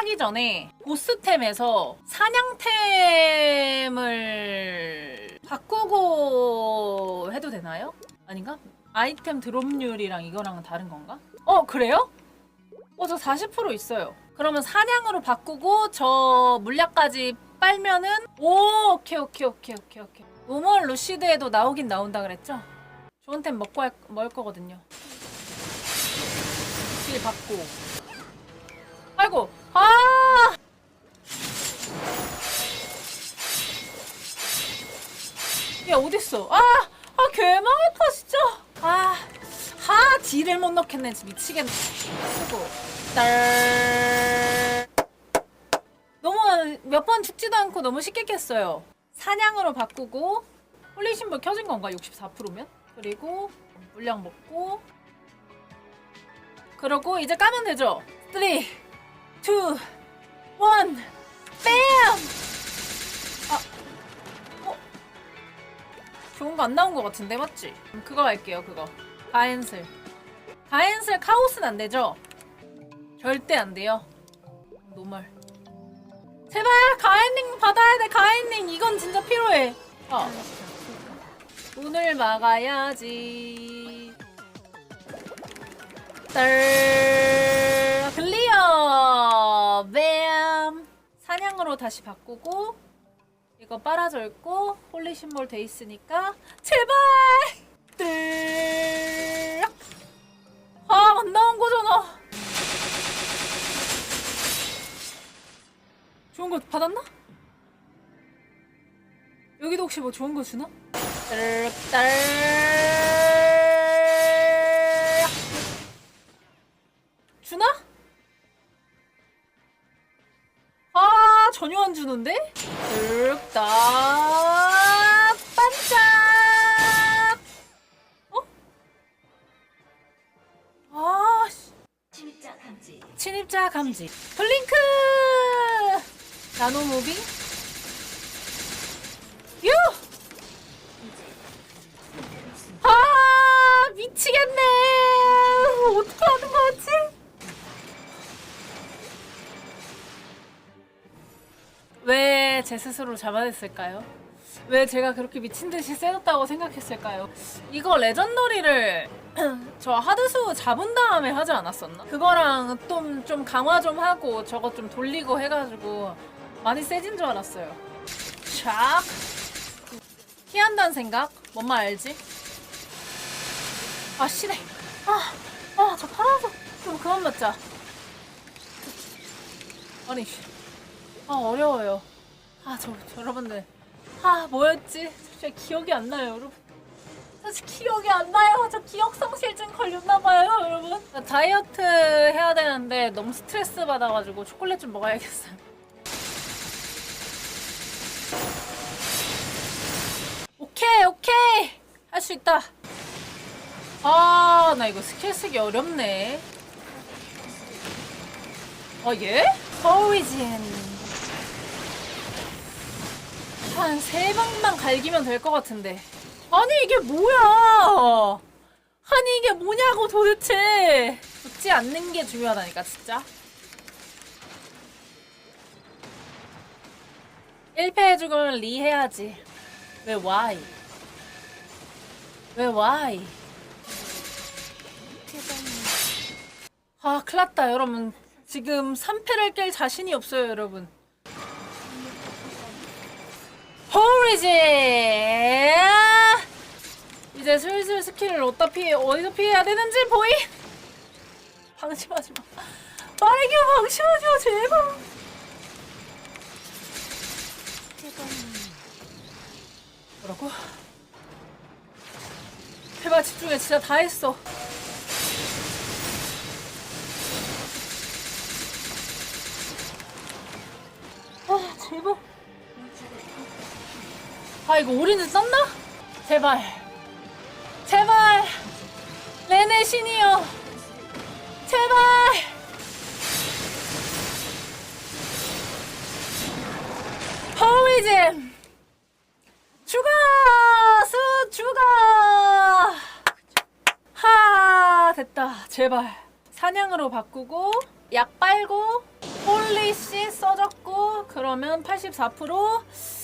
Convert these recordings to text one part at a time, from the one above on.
하기 전에 보스템에서 사냥템을 바꾸고 해도 되나요? 아닌가? 아이템 드롭률이랑 이거랑은 다른 건가? 어 그래요? 어 저 40% 있어요. 그러면 사냥으로 바꾸고 저 물약까지 빨면은 오 오케이 오케이 오케이 오케이 오케이. 우먼 루시드에도 나오긴 나온다 그랬죠? 좋은 템 먹고 할, 먹을 거거든요. 길 받고. 아이고 아얘 어딨어? 아, 아, 개망했다, 진짜. 아, 하, 딜을 못 넣겠네. 진짜 미치겠네. 쓰고. 딸. 너무 몇 번 죽지도 않고 너무 쉽게 깼어요. 사냥으로 바꾸고, 홀리신볼 켜진 건가? 64%면? 그리고, 물량 먹고, 그러고 이제 까면 되죠? 3, 2, 1, 뺨! 좋은 거 안 나온 거 같은데 맞지? 음, 그거 할게요 그거. 가엔슬. 가엔슬 카오스는 안 되죠? 절대 안 돼요. 노멀. 제발 가엔닝 받아야 돼 가엔닝. 이건 진짜 필요해. 어. 문을 막아야지. 딸 다시 바꾸고 이거 빨아져 있고 홀리 심볼 돼 있으니까 제발 뜰 아, 안 나온 거잖아. 좋은 거 받았나? 여기도 혹시 뭐 좋은 거 주나? 딸 침입자 감지 블링크 나노 무빙 유! 아 미치겠네 어떻게 하는 거지? 왜 제 스스로 잡아냈을까요? 왜 제가 그렇게 미친 듯이 세졌다고 생각했을까요? 이거 레전더리를 저 하드수 잡은 다음에 하지 않았었나? 그거랑 좀, 좀 강화 좀 하고 저거 좀 돌리고 해가지고 많이 세진 줄 알았어요. 샥! 피한다는 생각? 뭔 말 알지? 아, 싫어. 아, 아, 저 파란색 좀 그만 맞자. 아니, 씨. 아, 어려워요. 아, 저, 저 여러분들. 아, 뭐였지? 진짜 기억이 안 나요, 여러분. 사실 기억이 안 나요. 저 기억 상실증 걸렸나봐요, 여러분. 나 다이어트 해야 되는데 너무 스트레스 받아가지고 초콜릿 좀 먹어야겠어요. 오케이, 오케이. 할 수 있다. 아, 나 이거 스킬 쓰기 어렵네. 어, 얘? 오리진. 한 세 방만 갈기면 될 것 같은데. 아니 이게 뭐야? 아니 이게 뭐냐고 도대체. 죽지 않는 게 중요하다니까 진짜. 1패 해주고는 리 해야지. 왜 why? 왜 why? 아 큰일 났다 여러분. 지금 3패를 깰 자신이 없어요 여러분. 호리지 이제 슬슬 스킬을 어디다 피해 어디서 피해야 되는지 보이? 방심하지 마. 말해겨 방심하지 마 제발. 뭐라고? 제발 집중해. 진짜 다 했어. 아 제발 아 이거 올인을 썼나? 제발. 제발. 레네 신이여. 제발. 허위잼. 죽어 수 죽어 하 됐다. 제발. 사냥으로 바꾸고 약 빨고 홀리 그러면 84% 하,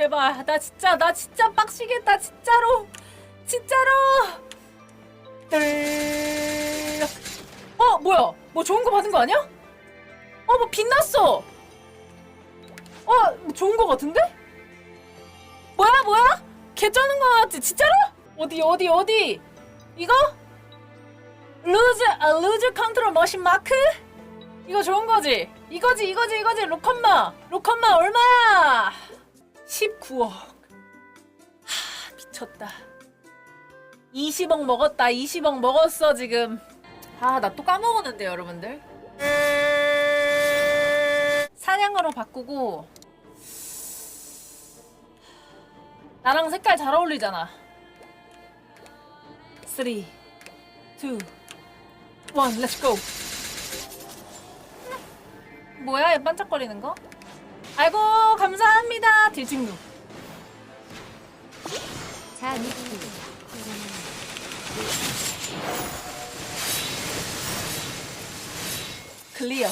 제발 나 진짜 나 진짜 빡시겠다 진짜로 진짜로 뜰. 어 뭐야 뭐 좋은 거 받은 거 아니야? 어 뭐 빛났어 어 좋은 거 같은데? 뭐야 뭐야? 개 쩌는 거 같지 진짜로? 어디 어디 어디 이거? 루즈 아 루즈 컨트롤 머신 마크? 이거 좋은 거지? 이거지 이거지 이거지 로컴마 로컴마 얼마야? 19억. 하 미쳤다. 20억 먹었다 20억 먹었어 지금. 아 나 또 까먹었는데 여러분들. 사냥으로 바꾸고. 나랑 색깔 잘 어울리잖아. 3 2 1 렛츠 고. 뭐야 얘 반짝거리는 거? 아이고 감사합니다 뒤집누 자, 니키. 클리어.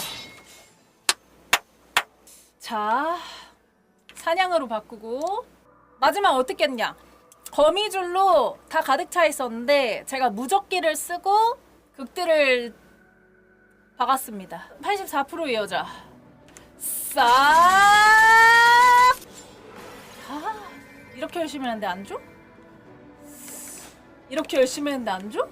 자, 사냥으로 바꾸고 마지막 어떻게 했냐? 거미줄로 다 가득 차 있었는데 제가 무적기를 쓰고 극딜을 박았습니다. 84%의 여자. 싹! 아, 이렇게 열심히 했는데 안 줘? 이렇게 열심히 했는데 안 줘?